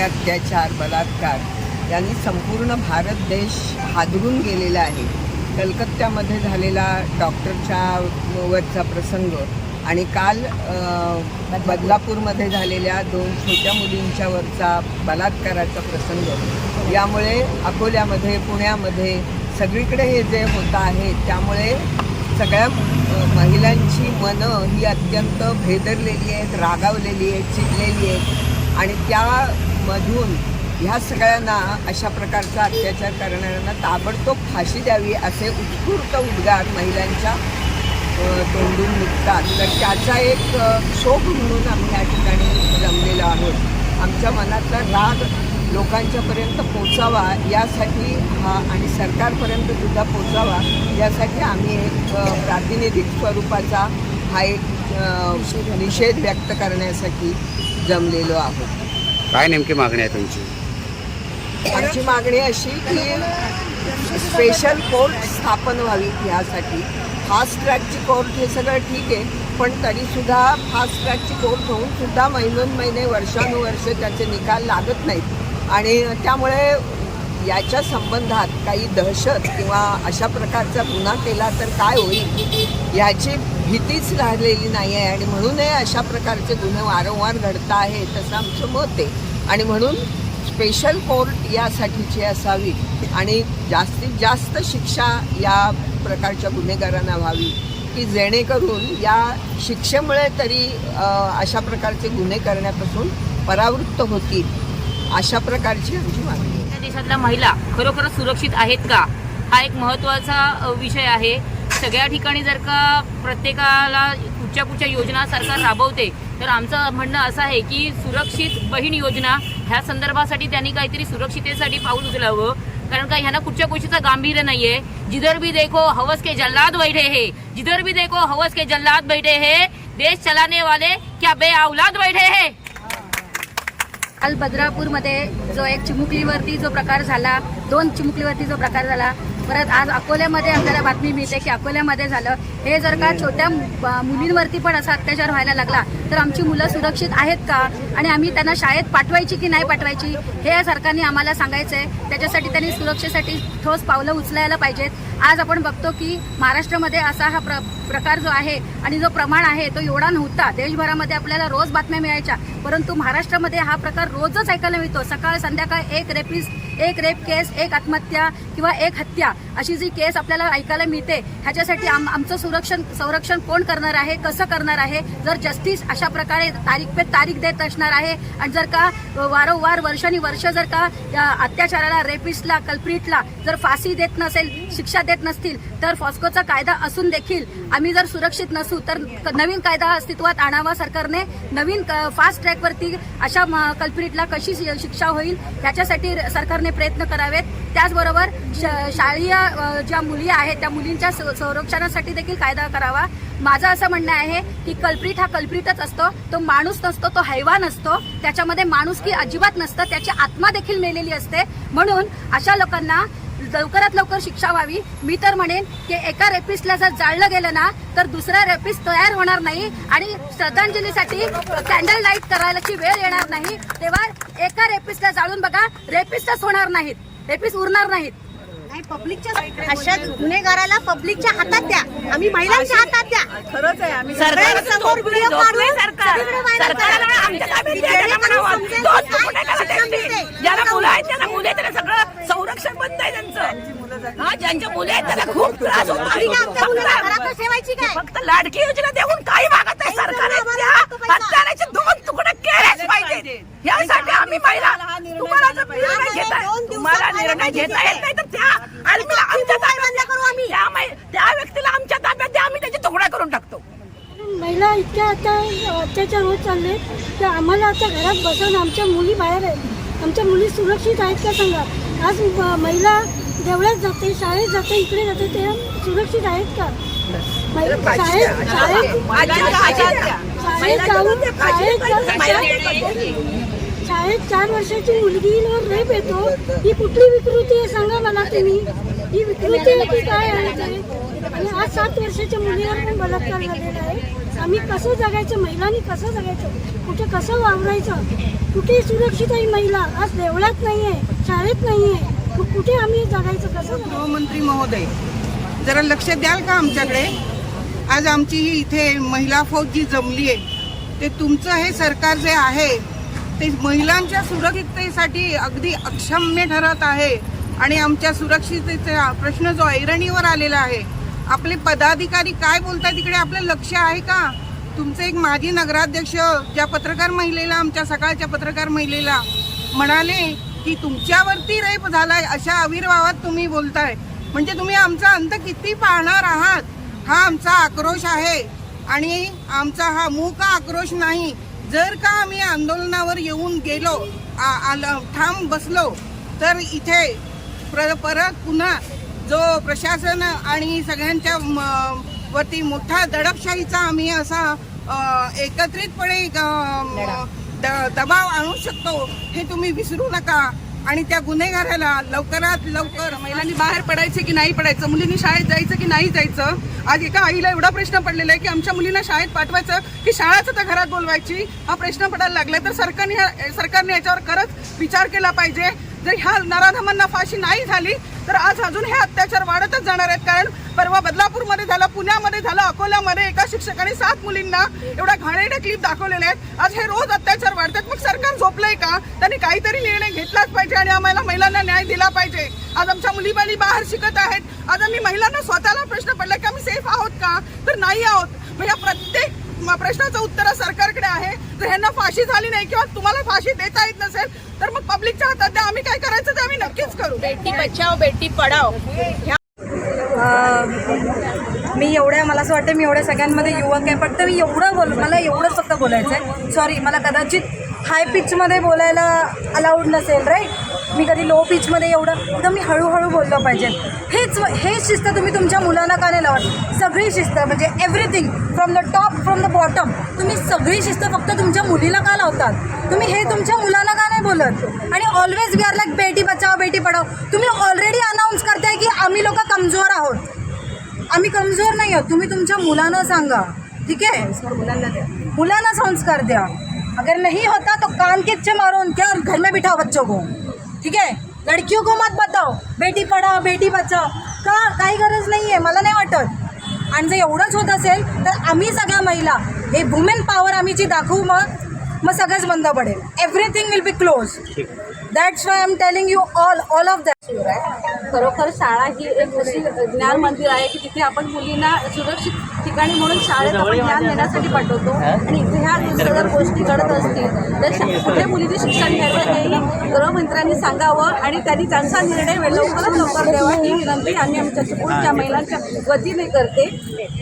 होणारे अत्याचार बलात्कार यांनी संपूर्ण भारत देश हादरून गेलेला आहे. कलकत्त्यामध्ये झालेला डॉक्टरच्या वरचा प्रसंग आणि काल बदलापूरमध्ये झालेल्या दोन छोट्या मुलींच्या वरचा बलात्काराचा प्रसंग. यामुळे अकोल्यामध्ये पुण्यामध्ये सगळीकडे हे जे होत आहे त्यामुळे सगळ्या महिलांची मनं ही अत्यंत भेदरलेली आहेत रागावलेली आहेत चिडलेली आहेत. आणि त्या त्यामधून ह्या सगळ्यांना अशा प्रकारचा अत्याचार करणाऱ्यांना ताबडतोब फाशी द्यावी असे उत्स्फूर्त उद्गार महिलांच्या तोंडून निघतात. तर त्याचा एक शोक म्हणून आम्ही या ठिकाणी जमलेलो आहोत. आमच्या मनातला राग लोकांच्यापर्यंत पोचावा यासाठी हा आणि सरकारपर्यंत सुद्धा पोचावा यासाठी आम्ही एक प्रातिनिधिक स्वरूपाचा हा एक निषेध व्यक्त करण्यासाठी जमलेलो आहोत. काय नेमकी मागणी आहे तुमची? आमची मागणी अशी की स्पेशल कोर्ट स्थापन व्हावी यासाठी. फास्ट ट्रॅकची कोर्ट हे सगळं ठीक आहे पण तरीसुद्धा फास्ट ट्रॅकची कोर्ट होऊन सुद्धा महिनोन महिने वर्षानुवर्ष त्याचे निकाल लागत नाहीत. आणि त्यामुळे याच्या संबंधात काही दहशत किंवा अशा प्रकारचा गुन्हा केला तर काय होईल याची भीतीच राहिलेली नाही आहे आणि म्हणून हे अशा प्रकारचे गुन्हे वारंवार घडत आहेत असं आमचं मत आहे. आणि म्हणून स्पेशल कोर्ट यासाठीची असावी आणि जास्तीत जास्त शिक्षा या प्रकारच्या गुन्हेगारांना व्हावी की जेणेकरून या शिक्षेमुळे तरी अशा प्रकारचे गुन्हे करण्यापासून परावृत्त होतील अशा प्रकारची आमची मागणी देशातल्या महिला खरोखरच सुरक्षित आहेत का? हा एक महत्त्वाचा विषय आहे. सगळ्या ठिकाणी जर का प्रत्येकाला कुठच्या कुठच्या योजना सरकार राबवते तर आमचं म्हणणं असं आहे की सुरक्षित बहीण योजना ह्या संदर्भासाठी त्यांनी काहीतरी सुरक्षितेसाठी पाऊल उचलावं. कारण का ह्यांना कुठच्या गोष्टीचं गांभीर्य नाहीये. जिधर भी देखो हवस के जल्लाद बैठे है जिधर भी देखो हवस के जल्लाद बैठे है देश चलाने वाले क्या बे औलाद बैठे है? काल बद्रापूरमध्ये जो एक चिमुकलीवरती जो प्रकार झाला दोन चिमुकलीवरती जो प्रकार झाला परत आज अकोल्यामध्ये आपल्याला बातमी मिळते की अकोल्यामध्ये झालं. हे जर का छोट्या मुलींवरती पण असा अत्याचार व्हायला लागला तर आमची मुलं सुरक्षित आहेत का? आणि आम्ही त्यांना शाळेत पाठवायची की नाही पाठवायची हे या सरकारने आम्हाला सांगायचं आहे त्याच्यासाठी त्यांनी सुरक्षेसाठी ठोस पावलं उचलायला पाहिजेत. आज आपण बघतो की महाराष्ट्रामध्ये असा हा प्र प्रकार जो आहे आणि जो प्रमाण आहे तो एवढा नव्हता. देशभरामध्ये आपल्याला रोज बातम्या मिळायच्या. परंतु महाराष्ट्रामध्ये हा प्रकार रोजच ऐकायला मिळतो. सकाळ संध्याकाळ एक रेपिस्ट एक रेप केस एक आत्महत्या किंवा एक हत्या अशी जी केस आपल्याला ऐकायला मिळते ह्याच्यासाठी आम आमचं सुरक्षण संरक्षण कोण करणार आहे कसं करणार आहे जर जस्टिस अशा प्रकारे तारीख पे तारीख देत असणार आहे आणि जर का वारंवार वर्षानी वर्ष जर का या अत्याचाराला रेपिस्टला कल्प्रिटला जर फाशी देत नसेल शिक्षा देत नसतील तर फॉस्कोचा कायदा असून देखील आम्ही जर सुरक्षित नसू तर नवीन कायदा अस्तित्वात आणावा सरकारने. नवीन फास्ट ट्रॅकवरती अशा कल्पिटला कशी शिक्षा होईल याच्यासाठी सरकारने प्रयत्न करावेत. त्याचबरोबर श- शाळीय ज्या मुली आहेत त्या मुलींच्या स- संरक्षणासाठी देखील कायदा करावा. माझं असं म्हणणं आहे की कल्प्रिट हा कल्प्रिटच असतो. तो माणूस नसतो तो हैवान असतो. त्याच्यामध्ये माणूस की अजिबात नसतं त्याची आत्मा देखील मेलेली असते. म्हणून अशा लोकांना लवकरात लवकर शिक्षा व्हावी. मी तर म्हणेन की एका रेपिस्टला जर जाळलं गेलं ना तर दुसरा रेपिस्ट तयार होणार नाही आणि श्रद्धांजलीसाठी कॅन्डल लाइट करायची वेळ येणार नाही. तेव्हा एका रेपिस्टला जाळून बघा रेपिस्टच होणार नाहीत. रेपिस्ट उरणार नाहीत. नाही पब्लिकच्या अशा गुन्हेगाराला पब्लिकच्या हातात द्या. आम्ही महिलांच्या हातात द्या. खरंच आहे आम्ही समोर व्हिडिओ काढून. ज्याला मुलं आहेत त्याला मुले त्याला सगळं त्यांचं ज्यांच्या मुले आहेत त्याला खूप त्रास होतो. ठेवायची काय? फक्त लाडकी योजना देऊन काही मागत नाही सरकारने त्या हत्याराचे दोन तुकडे केलेच पाहिजे यासाठी आम्ही महिला तुम्हाला जर निर्णय घेता तुम्हाला निर्णय घेता येत नाही तर त्या आर्मीला आमच्या ताब्यात करू आम्ही. त्या मै- त्या व्यक्तीला आमच्या ताब्यात द्या आम्ही त्याचे तुकडा करून टाकतो. महिला इतक्या आता अत्याचार होत चालले तर आम्हाला आता घरात बसून आमच्या मुली बाहेर आहेत. आमच्या मुली सुरक्षित आहेत का सांगा? आज महिला देवळात जाते शाळेत जाते इकडे जाते ते सुरक्षित आहेत का? शाळेत शाळेत शाळेत जाऊन शाळेत जाऊन- शाळेत चार वर्षाची मुलगीवर रेप येतो. ही कुठली विकृती आहे सांगा मला तुम्ही? ही विकृती आहे की काय आहे ते? आणि आज सात वर्षाच्या मुलीवर पण बलात्कार झालेला आहे. आम्ही कसं जगायचं? महिलांनी कसं जगायचं? कुठे कसं वावरायचं? कुठे सुरक्षित आहे महिला? आज देवळात नाही आहे शाळेत नाही आहे मग कुठे आम्ही जगायचं कसं? गृहमंत्री महोदय जरा लक्ष द्याल का आमच्याकडे? आज आमची ही इथे महिला फौज जी जमली आहे ते तुमचं हे सरकार जे आहे ते महिलांच्या सुरक्षिततेसाठी अगदी अक्षम्य ठरत आहे. आणि आमच्या सुरक्षिततेचा प्रश्न जो ऐरणीवर आलेला आहे आपले पदाधिकारी काय बोलतात तिकडे? आपलं लक्ष आहे का? तुमचे एक माजी नगराध्यक्ष ज्या पत्रकार महिलेला आमच्या सकाळच्या पत्रकार महिलेला म्हणाले की तुमच्यावरती रेप झालाय अशा आविर्भावात तुम्ही बोलताय. म्हणजे तुम्ही आमचा अंत किती पाहणार आहात? हा आमचा आक्रोश आहे. आणि आमचा हा मूक आक्रोश नाही. जर का आम्ही आंदोलनावर येऊन गेलो आ- आलं ठाम बसलो तर इथे प्र परत पुन्हा जो प्रशासन आणि सगळ्यांच्या म- वरती मोठा दडपशाहीचा आम्ही असा एकत्रितपणे दबाव आणू शकतो हे तुम्ही विसरू नका. आणि त्या गुन्हेगाराला लवकरात लवकर महिलांनी बाहेर पडायचे की नाही पडायचं मुलींनी शाळेत जायचं की नाही जायचं? आज एका आईला एवढा प्रश्न पडलेला आहे की आमच्या मुलींना शाळेत पाठवायचं की शाळाच तर घरात बोलवायची? हा प्रश्न पडायला लागलाय तर सरकारने ह्या- सरकारने याच्यावर खरंच विचार केला पाहिजे. जर ह्या नराधमांना फाशी नाही झाली तर आज अजून हे अत्याचार वाढतच जाणार आहेत. कारण परवा बदलापूरमध्ये झालं पुण्यामध्ये झालं अकोल्यामध्ये एका शिक्षकाने सात मुलींना एवढ्या घाणेरड्या क्लिप दाखवलेल्या आहेत. आज हे रोज अत्याचार वाढतात. मग सरकार झोपलंय का? त्यांनी काहीतरी निर्णय घेतलाच पाहिजे आणि आम्हाला महिलांना न्याय दिला पाहिजे. आज आमच्या मुली बाली बाहेर शिकत आहेत. आज आम्ही महिलांना स्वतःला प्रश्न पडला की आम्ही सेफ आहोत का? तर नाही आहोत. म्हणजे प्रत्येक प्रश्नाचं उत्तर सरकारकडे आहे. जर ह्यांना फाशी झाली नाही किंवा तुम्हाला फाशी देता येत नसेल तर मग पब्लिकच्या हातात आम्ही काय करायचं ते आम्ही नक्कीच करू. बेटी बचाव बेटी पढाव मी एवढ्या मला असं वाटतं मी एवढ्या सगळ्यांमध्ये युवक आहे. फक्त मी एवढं बोल मला एवढंच फक्त बोलायचं आहे सॉरी मला कदाचित हाय पिचमध्ये बोलायला अलाउड नसेल राईट मी कधी लो पिचमध्ये एवढं तर मी हळूहळू बोललं पाहिजे. हेच हेच शिस्त तुम्ही तुमच्या मुलांना का नाही लावत? सगळी शिस्त म्हणजे everything from the top from the bottom तुम्ही सगळी शिस्त फक्त तुमच्या मुलीला का लावतात? तुम्ही हे तुमच्या मुलांना का नाही बोलत? आणि always we are like Beti Bachao Beti Padhao तुम्ही ऑलरेडी अनाऊन्स करताय की आम्ही लोक कमजोर आहोत. आम्ही कमजोर नाही आहोत. तुम्ही तुमच्या मुलांना सांगा. ठीक आहे? मुलांना द्या. मुलांना संस्कार द्या. अगर नहीं होता तो कान के अच्छे मारो उनके और घर में बिठाओ बच्चों को. ठीक आहे? लड़कियों को मत बताओ. बेटी पढ़ाओ बेटी बचाओ. का? काही गरज नाही आहे मला नाही वाटत. आणि जर एवढंच होत असेल तर आम्ही सगळ्या महिला हे वुमेन पॉवर आम्ही जी दाखवू मग मग सगळंच बंद पडेल. Everything will be close that's why I am telling you all all of that खरोखर शाळा ही एक अशी ज्ञान मंदिर आहे की तिथे आपण मुलींना सुरक्षित ठिकाणी म्हणून शाळेत आपण ज्ञान देण्यासाठी पाठवतो. आणि इथे ह्या जर गोष्टी घडत असतील तर कुठे मुलींनी शिक्षण घ्यावं हेही गृहमंत्र्यांनी सांगावं आणि त्यांनी त्यांचा निर्णय लवकरात लवकर द्यावा ही विनंती आम्ही आमच्या चिपळूणच्या महिलांच्या वतीने करते.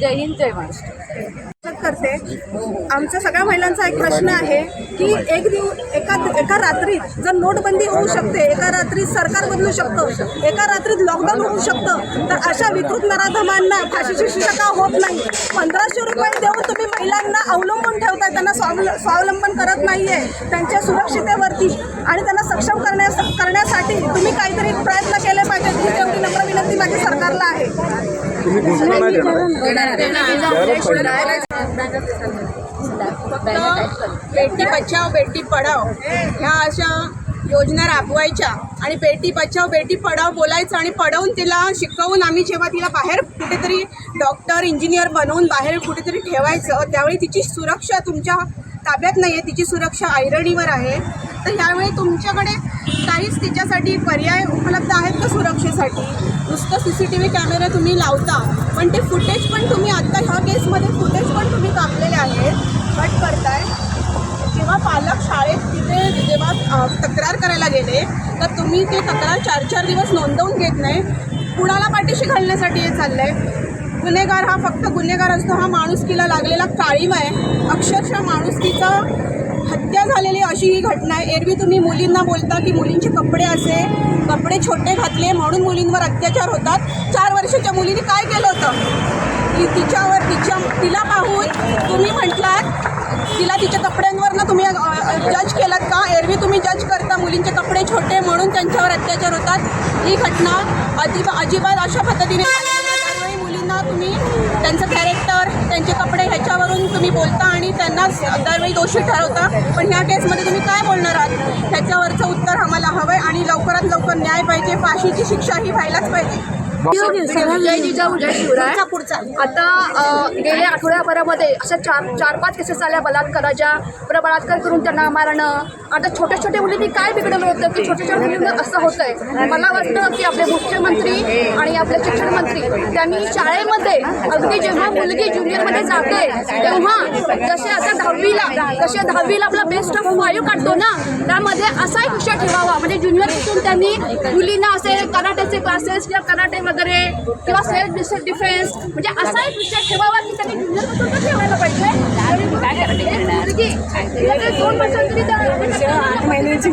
जय हिंद जय महाराष्ट्र. करते. आमच्या सगळ्या महिलांचा एक प्रश्न आहे की एक दिवस एका एका रात्रीत जर नोटबंदी होऊ शकते एका रात्रीत सरकार बदलू शकतं एका रात्रीत लॉकडाऊन होऊ शकतं तर अशा विकृत नराधमांना फाशीची शिक्षा का होत नाही. पंधराशे रुपये देऊन तुम्ही महिलांना अवलंबून ठेवताय त्यांना स्वावल स्वावलंबन करत नाहीये त्यांच्या सुरक्षितेवरती आणि त्यांना सक्षम करण्यास करण्यासाठी तुम्ही काहीतरी प्रयत्न केले पाहिजेत ही तेवढी नम्र विनंती माझी सरकारला आहे. फक्त बेटी बचाव बेटी पढाव ह्या अशा योजना राबवायच्या आणि बेटी बचाव बेटी पढाव बोलायचं आणि पढवून तिला शिकवून आम्ही जेव्हा तिला बाहेर कुठेतरी डॉक्टर इंजिनियर बनवून बाहेर कुठेतरी ठेवायचं त्यावेळी तिची सुरक्षा तुमच्या ताब्यात नाही आहे तिची सुरक्षा ऐरणीवर आहे. तर ह्यावेळी तुमच्याकडे काहीच तिच्यासाठी पर्याय उपलब्ध आहेत का सुरक्षेसाठी? नुसतं C C T V camera तुम्ही लावता पण ते फुटेज पण तुम्ही आत्ता ह्या केसमध्ये फुटेज पण तुम्ही कापलेले आहेत. कट करताय. किंवा पालक शाळेत तिथे जेव्हा तक्रार करायला गेले तर तुम्ही ते तक्रार चार चार दिवस नोंदवून घेत नाही. कुणाला पाठीशी घालण्यासाठी हे चाललं आहे गुन्हेगार हा फक्त गुन्हेगार असतो हा माणुसकीला लागलेला काळीमा आहे. अक्षरशः माणुसकीचा हत्या झालेली अशी ही घटना आहे. एरवी तुम्ही मुलींना बोलता की मुलींचे कपडे असे कपडे छोटे घातले म्हणून मुलींवर अत्याचार होतात. चार वर्षाच्या मुलीने काय केलं होतं? की तिच्यावर तिच्या तिला पाहून तुम्ही म्हटलात तिला तिच्या कपड्यांवरनं तुम्ही जज केलात का? एरवी तुम्ही जज करता मुलींचे कपडे छोटे म्हणून त्यांच्यावर अत्याचार होतात. ही घटना अजिबा अजिबात अशा पद्धतीने तुम्ही त्यांचं कॅरेक्टर त्यांचे कपडे ह्याच्यावरून तुम्ही बोलता आणि त्यांनाच दरवेळी दोषी ठरवता. पण ह्या केसमध्ये तुम्ही काय बोलणार आहात? ह्याच्यावरचं उत्तर आम्हाला हवं आहे आणि लवकरात लवकर न्याय पाहिजे. फाशीची शिक्षा ही व्हायलाच पाहिजे. जय जिजाऊ जय शिवराय. आता गेल्या आठवड्याभरामध्ये अशा चार चार पाच केसेस आल्या बलात्काराच्या. बरं बलात्कार करून त्यांना मारणं. आता छोट्या छोट्या मुलींनी काय बिघडलं होतं की छोट्या छोट्या मुलींना असं होतंय? मला वाटतं की आपले मुख्यमंत्री आणि आपले शिक्षण मंत्री त्यांनी शाळेमध्ये अगदी जेव्हा मुलगी ज्युनियरमध्ये जाते तेव्हा जसे आता दहावीला जसे दहावीला आपला बेस्ट ऑफ फाईव्ह काढतो ना त्यामध्ये असा एक विषय ठेवावा. म्हणजे ज्युनियरपासून त्यांनी मुलींना असे कराटेचे क्लासेस किंवा कराटे वगैरे किंवा सेल्फ डिफेन्स म्हणजे असा एक विषय ठेवावा की त्यांनी ठेवायला पाहिजे. दोन वर्षांची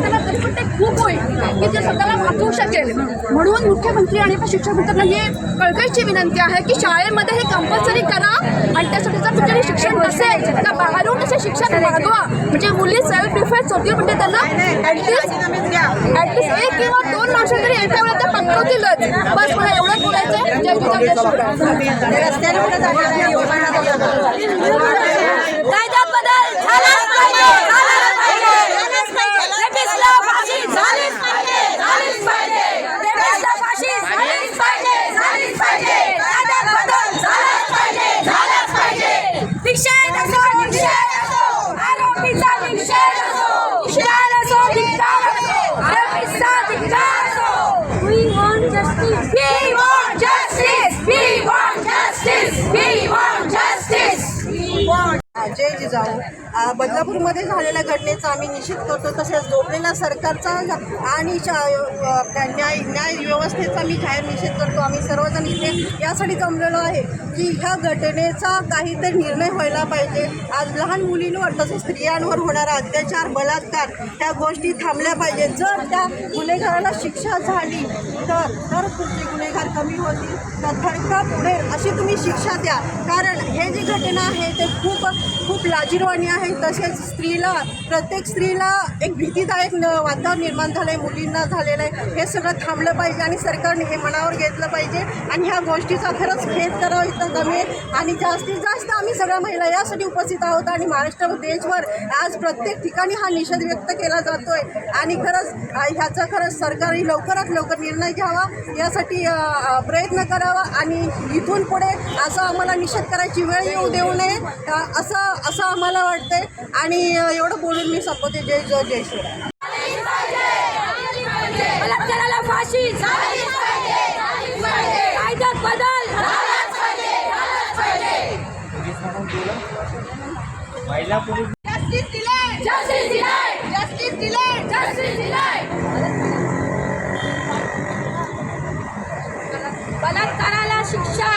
त्याला तरी पण ते खूप होईल की ते स्वतःला वाचवू शकेल. म्हणून मुख्यमंत्री आणि शिक्षण मंत्र्यांना ही कळकळीची विनंती आहे की शाळेमध्ये हे कंपल्सरी करा आणि त्यासाठी जर शिक्षण नसेल तर बाहेरून तसे शिक्षण मागवा. म्हणजे मुली सेल्फ डिफेन्स होतील म्हणजे त्यांना ऍटलिस्ट एक किंवा दोन माणसं तरी एका वेळेला पकडवतीलच बस मला एवढंच बोलायचं जय जिजाऊ जय बदल पाहिजे झालाच पाहिजे रेपिस्टला फाशी झालीच पाहिजे झालीच पाहिजे रेपिस्टला फाशी झालीच पाहिजे झालीच पाहिजे कायद्यात बदल झालाच पाहिजे झालाच पाहिजे निषेध असो निषेध असो आरोपीचा निषेध असो निषेध असो धिक्कार असो आरोपीचा धिक्कार असो We want justice. We want justice! We want justice! We want justice! जय जाऊ. बदलापूरमध्ये झालेल्या घटनेचा आम्ही निषेध करतो. तसेच जोडलेल्या सरकारचा आणि त्या न्याय न्याय व्यवस्थेचा मी जाहीर निषेध करतो. आम्ही सर्वजण इथे यासाठी जमलेलो आहे की ह्या घटनेचा काहीतरी निर्णय व्हायला पाहिजे. आज लहान मुलींवर तसेच स्त्रियांवर होणारा अत्याचार बलात्कार त्या गोष्टी थांबल्या पाहिजेत जर त्या गुन्हेगाराला शिक्षा झाली तर तर तुमचे गुन्हेगार कमी होतील. तर थडका पुढे अशी तुम्ही शिक्षा द्या. कारण हे जी घटना आहे ते खूप खूप लाजीरवाणी आहे. तसेच स्त्रीला प्रत्येक स्त्रीला एक भीतीदायक वातावरण निर्माण झालं आहे मुलींना झालेलं आहे. हे सगळं थांबलं पाहिजे आणि सरकारने हे मनावर घेतलं पाहिजे. आणि ह्या गोष्टीचा खरंच खेद करावा इथं कमी आणि जास्तीत जास्त आम्ही सगळ्या महिला यासाठी उपस्थित आहोत आणि महाराष्ट्र देशभर आज प्रत्येक ठिकाणी हा निषेध व्यक्त केला जातोय. आणि खरंच ह्याचा खरंच सरकारने लवकरात लवकर निर्णय घ्यावा. यासाठी प्रयत्न करावा. आणि इथून पुढे असं आम्हाला निषेध करायची वेळ येऊ देऊ नये. असं असं आम्हाला वाटतंय. आणि एवढं बोलून मी संपवते. जय जय जय शिवराय. फाशी कायद्यात बदल. झालाच पाहिजे झालाच पाहिजे जस्टिस दिलाय जस्टिस दिलाय जस्टिस दिलाय जस्टिस दिलाय बलात्काराला शिक्षा